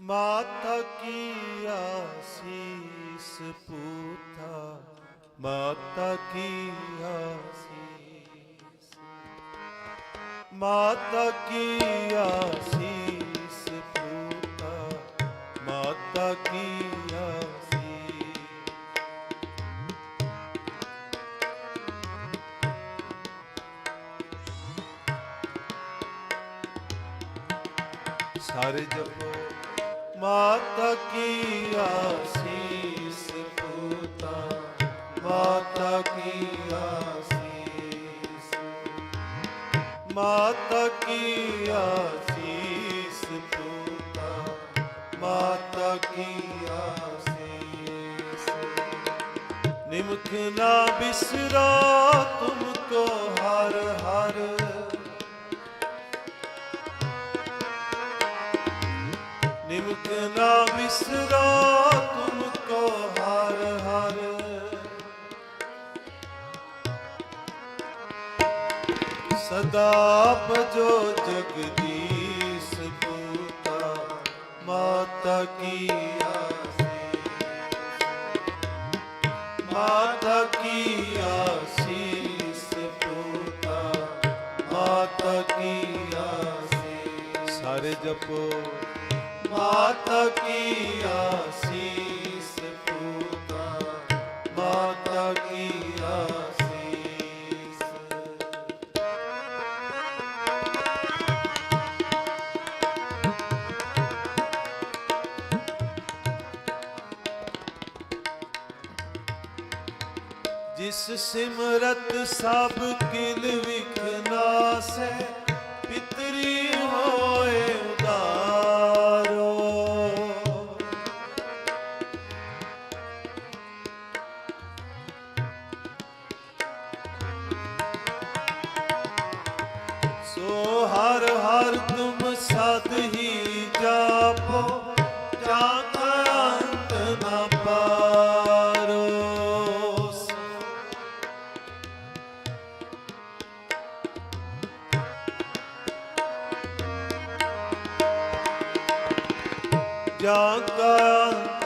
ਮਾਤਾ ਕੀ ਆਸੀਸ ਪੂਤਾ? ਮਾਤਾ ਕੀ ਆਸੀਸ? ਮਾਤਾ ਕੀ ਆਸੀਸ ਪੂਤਾ? ਮਾਤਾ ਕੀ ਸਾਰੇ ਜਪੋ। ਮਾਤਾ ਕੀ ਆਸੀਸ ਪੂਤਾ, ਮਾਤਾ ਕੀ ਆਸੀਸ। ਮਾਤਾ ਕੀ ਆਸੀਸ ਪੂਤਾ, ਮਾਤਾ ਕੀ ਆਸੀਸ। ਨਿਮਖ ਨਾ ਬਿਸਰਾ ਤੁਮਕੋ ਹਰ ਹਰ ਨਿਮਕ ਨਾ ਬਿਸਰਾ ਤੁਮਕੋ ਹਰ ਹਰ। ਸਦਾ ਭਜੋ ਜਗਦੀਸ਼ ਪੂਤਾ ਮਾਤਾ ਕੀ ਆਸੀਸ। ਮਾਤਾ ਕੀ ਆਸੀਸ ਪੂਤਾ ਮਾਤਾ ਕੀ ਆਸੀਸ। ਸਾਰੇ ਜਪੋ। ਮਾਤਾ ਕੀ ਆਸੀਸ ਪੂਤਾ ਮਾਤਾ ਕੀ ਆਸੀਸ। ਜਿਸ ਸਿਮਰਤ ਸਭ ਕਿਲ ਵਿਖਨਾਸੈ ਹੀ ਜਾਪੋ ਜਾ ਕਾ ਅੰਤ ਨਾ ਪਾਰੋ। ਜਾਂ ਅੰਤ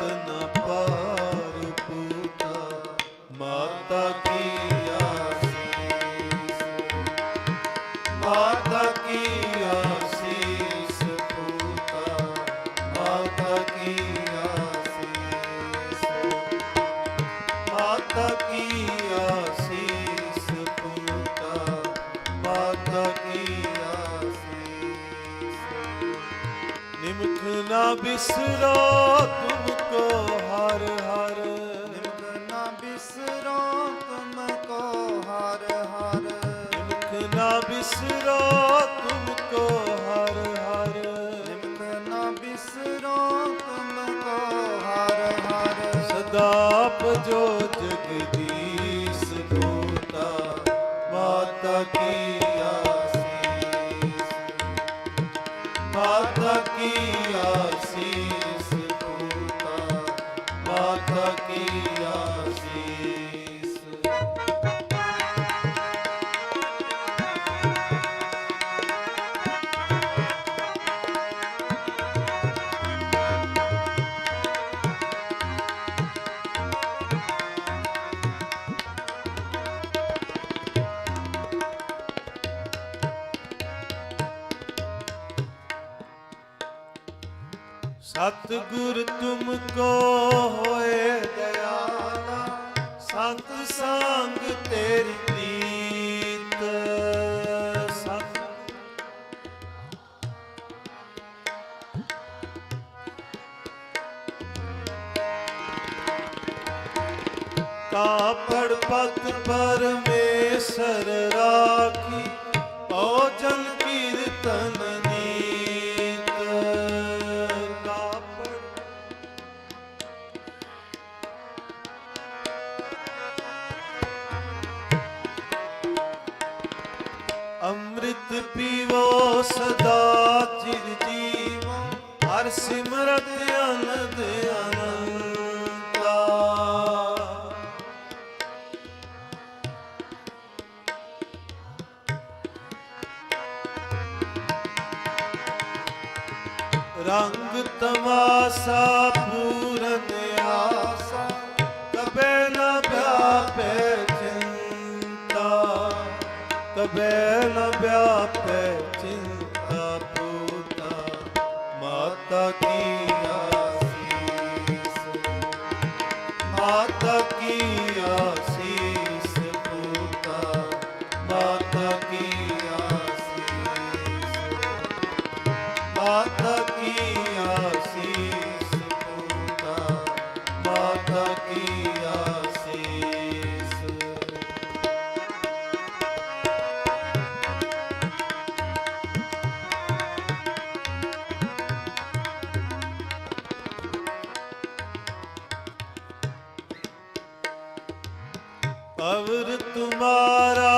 ਨਿਮਖ ਨਾ ਬਿਸਰੋ ਤੁਮਕੋ ਹਰ ਹਰ। ਨਿਮਕ ਨਾ ਬਿਸਰੋ ਤੁਮਕੋ ਹਰ ਹਰ। ਨਿਮਖ ਨਾ ਬਿਸਰੋ ਤੁਮਕੋ ਹਰ ਹਰ। ਨਿਮਕ ਨਾ ਬਿਸਰੋ ਤੁਮਕੋ ਹਰ ਹਰ। ਸਦਾ ਭਜੋ ਜਗਦੀਸ਼ ਸਤਿਗੁਰ ਤੁਮ ਕੋ ਹੋਏ ਦਇਆਲਾ, ਸੰਤ ਸੰਗ ਤੇਰੀ ਪ੍ਰੀਤ। ਸਤ ਕਾਪੜ ਪਤ ਪਰਮੇਸ਼ਰ ਰਾਖੀ, ਭੋਜਨ ਕੀਰਤਨ ਹਰ ਸਿਮਰਤ ਰੰਗ ਤਮਾਸਾ ਅਵਰ ਤੁਮਾਰਾ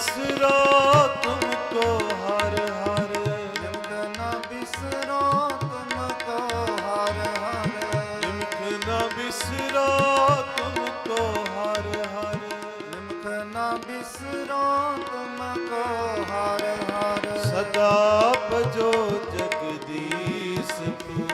ਬਿਸਰੋ ਤੁਮ ਕੋ ਹਰ ਹਰ। ਜਿਮਤ ਨਾ ਬਿਸਰੋ ਤੁਮ ਕੋ ਹਰ ਹਰ। ਜਿਮਤ ਨਾ ਬਿਸਰੋ ਤੁਮ ਕੋ ਹਰ ਹਰ। ਜਿਮਤ ਨਾ ਬਿਸਰੋ ਤੁਮ ਕੋ ਹਰ ਹਰ। ਸਦਾ ਭਜੋ ਜਗਦੀਸ਼ ਪੂ